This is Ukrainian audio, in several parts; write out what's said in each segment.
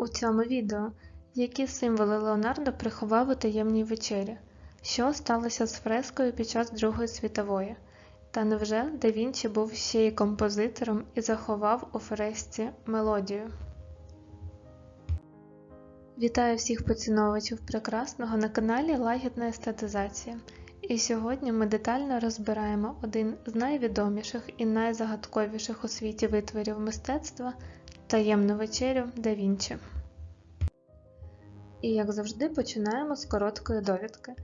У цьому відео які символи Леонардо приховав у таємній вечері, що сталося з фрескою під час Другої світової, та невже да Вінчі був ще й композитором і заховав у фресці мелодію. Вітаю всіх поціновувачів прекрасного на каналі Лагідна естетизація. І сьогодні ми детально розбираємо один з найвідоміших і найзагадковіших у світі витворів мистецтва таємну вечерю да Вінчі. І як завжди починаємо з короткої довідки.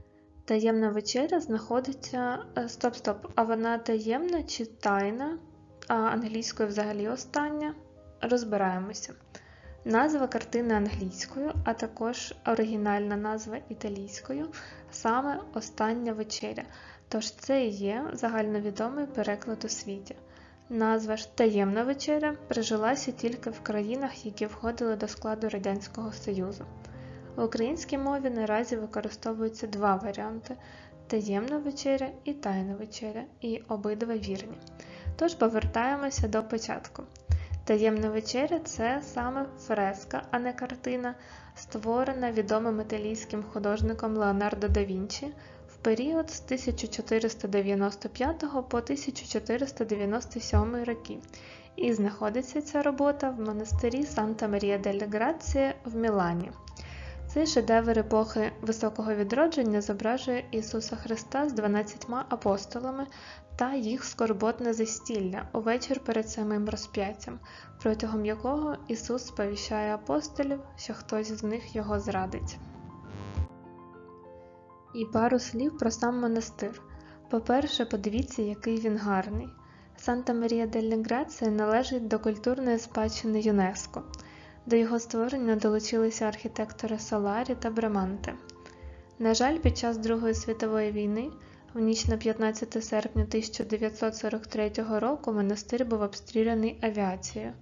Таємна вечеря знаходиться. е, Стоп, стоп, а вона таємна чи тайна, а англійською взагалі остання. Розбираємося. Назва картини англійською, а також оригінальна назва італійською, саме Остання вечеря. Тож це і є загальновідомий переклад у світі. Назва ж таємна вечеря прижилася тільки в країнах, які входили до складу Радянського Союзу. В українській мові наразі використовуються два варіанти таємна вечеря і тайна вечеря, і обидва вірні. Тож повертаємося до початку. Таємна вечеря це саме фреска, а не картина, створена відомим італійським художником Леонардо да Вінчі період з 1495 по 1497 роки. І знаходиться ця робота в монастирі Санта Марія дель Грація в Мілані. Цей шедевр епохи Високого відродження зображує Ісуса Христа з 12 апостолами та їх скорботне застілля у вечір перед самим розп'яттям, протягом якого Ісус сповіщає апостолів, що хтось з них його зрадить. І пару слів про сам монастир. По-перше, подивіться, який він гарний. Санта Марія дель Грація належить до культурної спадщини ЮНЕСКО. До його створення долучилися архітектори Соларі та Бреманте. На жаль, під час Другої світової війни, в ніч на 15 серпня 1943 року, монастир був обстріляний авіацією.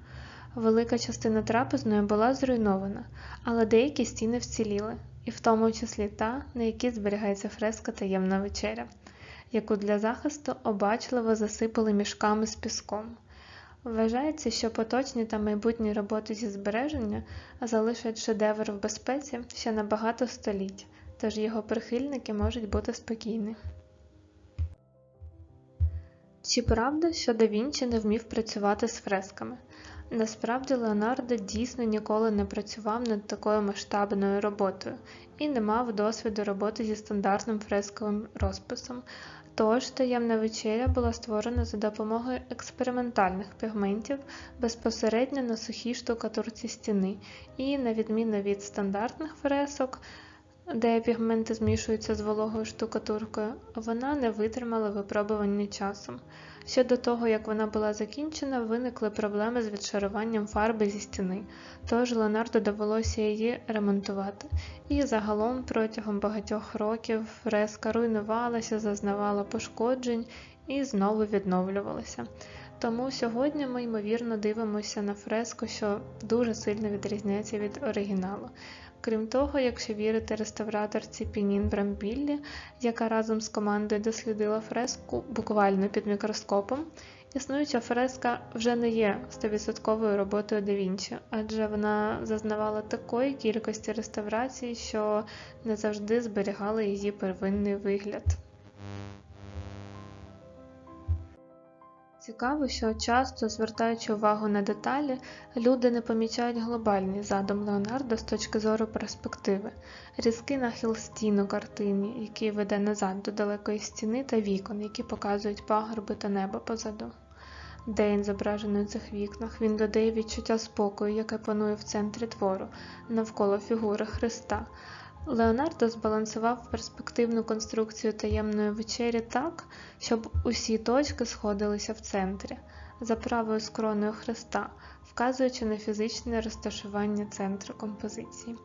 Велика частина трапезної була зруйнована, але деякі стіни вціліли, і в тому числі та, на якій зберігається фреска таємна вечеря, яку для захисту обачливо засипали мішками з піском. Вважається, що поточні та майбутні роботи зі збереження залишать шедевр в безпеці ще на багато століть, тож його прихильники можуть бути спокійні. Чи правда, що да Вінчі не вмів працювати з фресками? Насправді Леонардо дійсно ніколи не працював над такою масштабною роботою і не мав досвіду роботи зі стандартним фресковим розписом, Тож таємна вечеря була створена за допомогою експериментальних пігментів безпосередньо на сухій штукатурці стіни, і, на відміну від стандартних фресок, де пігменти змішуються з вологою штукатуркою, вона не витримала випробування часом. Ще до того, як вона була закінчена, виникли проблеми з відшаруванням фарби зі стіни, тож Леонардо довелося її ремонтувати. І загалом протягом багатьох років фреска руйнувалася, зазнавала пошкоджень і знову відновлювалася. Тому сьогодні ми, ймовірно, дивимося на фреску, що дуже сильно відрізняється від оригіналу. Крім того, якщо вірити реставраторці Пінін Брамбіллі, яка разом з командою дослідила фреску буквально під мікроскопом, існуюча фреска вже не є 100% роботою да Вінчі, адже вона зазнавала такої кількості реставрацій, що не завжди зберігала її первинний вигляд. Цікаво, що часто, звертаючи увагу на деталі, люди не помічають глобальний задум Леонардо з точки зору перспективи, різкий нахил стіну картині, який веде назад до далекої стіни та вікон, які показують пагорби та небо позаду. Дейн, зображений у цих вікнах, він додає відчуття спокою, яке панує в центрі твору, навколо фігури Христа. Леонардо збалансував перспективну конструкцію таємної вечері так, щоб усі точки сходилися в центрі, за правою скроною Христа, вказуючи на фізичне розташування центру композиції.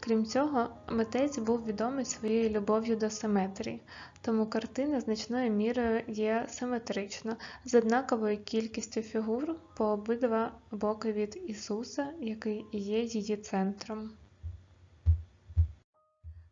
Крім цього, митець був відомий своєю любов'ю до симетрії, тому картина значною мірою є симетрична, з однаковою кількістю фігур по обидва боки від Ісуса, який є її центром.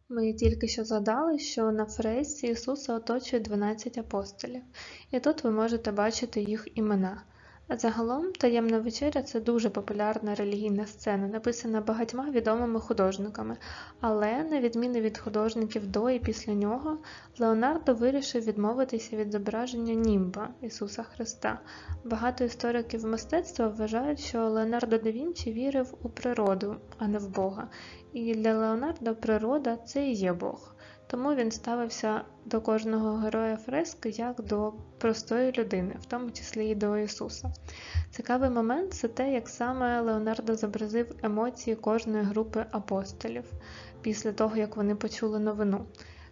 Ми тільки що згадали, що на фресці Ісуса оточує 12 апостолів, і тут ви можете бачити їх імена. Загалом таємна вечеря це дуже популярна релігійна сцена, написана багатьма відомими художниками, але, на відміну від художників до і після нього, Леонардо вирішив відмовитися від зображення німба Ісуса Христа. Багато істориків мистецтва вважають, що Леонардо да Вінчі вірив у природу, а не в Бога. І для Леонардо природа це і є Бог. Тому він ставився до кожного героя фрески як до простої людини, в тому числі і до Ісуса. Цікавий момент це те, як саме Леонардо зобразив емоції кожної групи апостолів після того, як вони почули новину.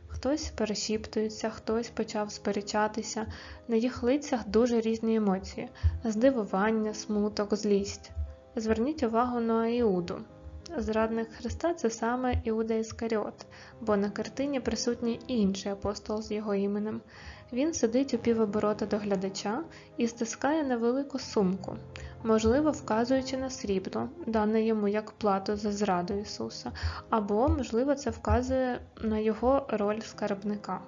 Хтось перешіптується, хтось почав сперечатися. На їх лицях дуже різні емоції: здивування, смуток, злість. Зверніть увагу на Іуду. Зрадник Христа це саме Іуда Іскаріот, бо на картині присутній інший апостол з його іменем. Він сидить у півоборота до глядача і стискає невелику сумку, можливо, вказуючи на срібло, дане йому як плату за зраду Ісуса, або, можливо, це вказує на його роль скарбника.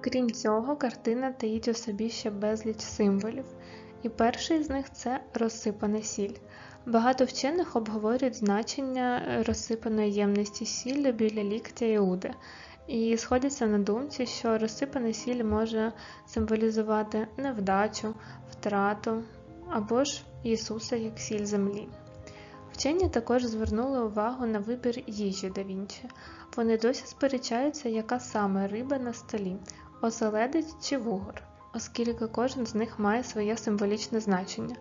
Крім цього, картина таїть у собі ще безліч символів. І перший з них це розсипана сіль. Багато вчених обговорюють значення розсипаної ємності сіллю біля ліктя Іуди, і сходяться на думці, що розсипана сіль може символізувати невдачу, втрату або ж Ісуса як сіль землі. Вчені також звернули увагу на вибір їжі да Вінчі. Вони досі сперечаються, яка саме риба на столі оселедець чи вугор оскільки кожен з них має своє символічне значення.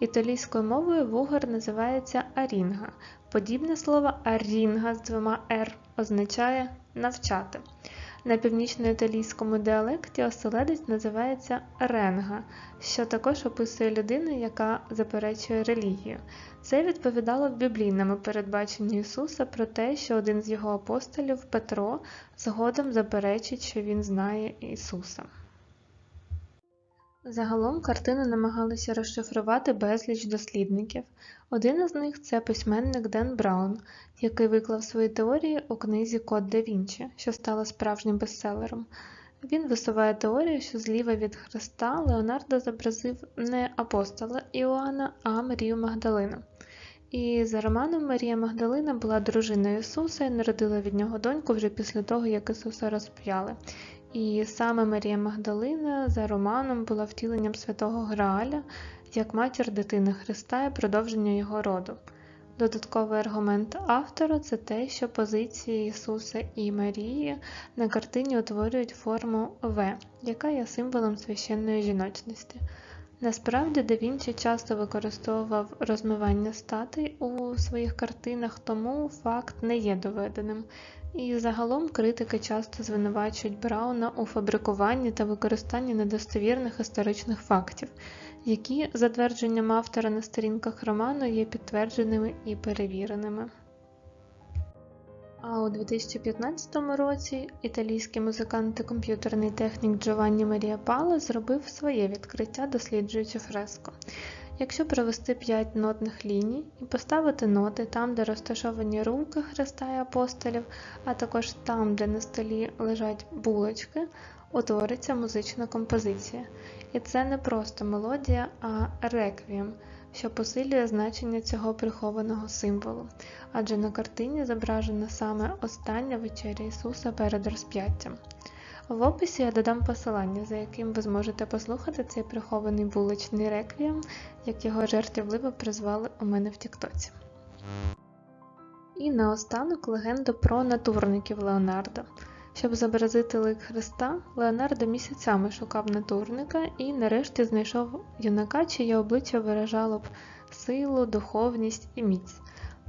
Італійською мовою вугор називається арінга. Подібне слово арінга з двома «р» означає навчати. На північно-італійському діалекті оселедець називається ренга, що також описує людину, яка заперечує релігію. Це відповідало в біблійному передбаченню Ісуса про те, що один з його апостолів Петро згодом заперечить, що він знає Ісуса. Загалом картину намагалися розшифрувати безліч дослідників. Один із них це письменник Ден Браун, який виклав свої теорії у книзі Код да Вінчі, що стала справжнім бестселером. Він висуває теорію, що зліва від Христа Леонардо зобразив не апостола Іоанна, а Марію Магдалину. І за романом Марія Магдалина була дружиною Ісуса і народила від нього доньку вже після того, як Ісуса розп'яли. І саме Марія Магдалина за романом була втіленням святого Грааля як матір дитини Христа і продовження його роду. Додатковий аргумент автора це те, що позиції Ісуса і Марії на картині утворюють форму В, яка є символом священної жіночності. Насправді да Вінчі часто використовував розмивання статей у своїх картинах, тому факт не є доведеним. І загалом критики часто звинувачують Брауна у фабрикуванні та використанні недостовірних історичних фактів, які, за твердженням автора на сторінках роману, є підтвердженими і перевіреними. А у 2015 році італійський музикант і комп'ютерний технік Джованні Марія Пала зробив своє відкриття, досліджуючи фреско. Якщо провести 5 нотних ліній і поставити ноти там, де розташовані руки Христа і апостолів, а також там, де на столі лежать булочки, утвориться музична композиція. І це не просто мелодія, а реквієм, що посилює значення цього прихованого символу, адже на картині зображена саме остання вечеря Ісуса перед розп'яттям. В описі я додам посилання, за яким ви зможете послухати цей прихований булочний реквієм, як його жартівливо призвали у мене в Тіктоці. І наостанок легенда про натурників Леонардо. Щоб зобразити лик Христа, Леонардо місяцями шукав натурника і нарешті знайшов юнака, чиє обличчя виражало б силу, духовність і міць.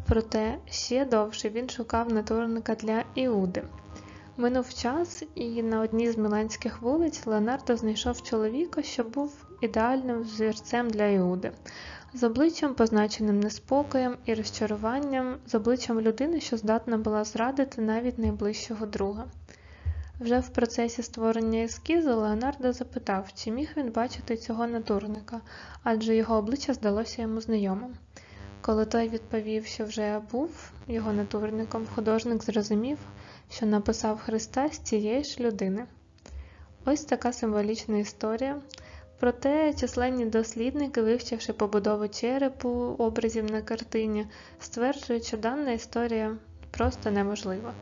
Проте ще довше він шукав натурника для Іуди. Минув час, і на одній з міланських вулиць Леонардо знайшов чоловіка, що був ідеальним взірцем для Іуди, з обличчям, позначеним неспокоєм і розчаруванням, з обличчям людини, що здатна була зрадити навіть найближчого друга. Вже в процесі створення ескізу Леонардо запитав, чи міг він бачити цього натурника, адже його обличчя здалося йому знайомим. Коли той відповів, що вже був його натурником, художник зрозумів, що написав Христа з цієї ж людини. Ось така символічна історія. Проте численні дослідники, вивчивши побудову черепу образів на картині, стверджують, що дана історія просто неможлива.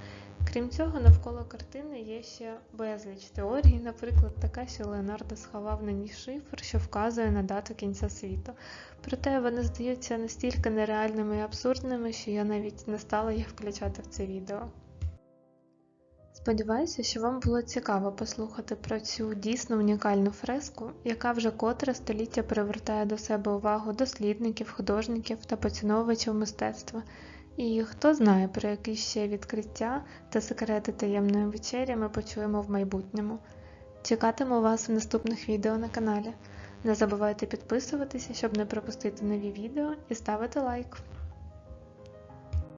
Крім цього, навколо картини є ще безліч теорій, наприклад, така, що Леонардо сховав на ній шифр, що вказує на дату кінця світу. Проте вони здаються настільки нереальними і абсурдними, що я навіть не стала їх включати в це відео. Сподіваюся, що вам було цікаво послухати про цю дійсно унікальну фреску, яка вже котре століття привертає до себе увагу дослідників, художників та поціновувачів мистецтва. І хто знає, про які ще відкриття та секрети таємної вечері ми почуємо в майбутньому. Чекатиму вас в наступних відео на каналі. Не забувайте підписуватися, щоб не пропустити нові відео і ставити лайк.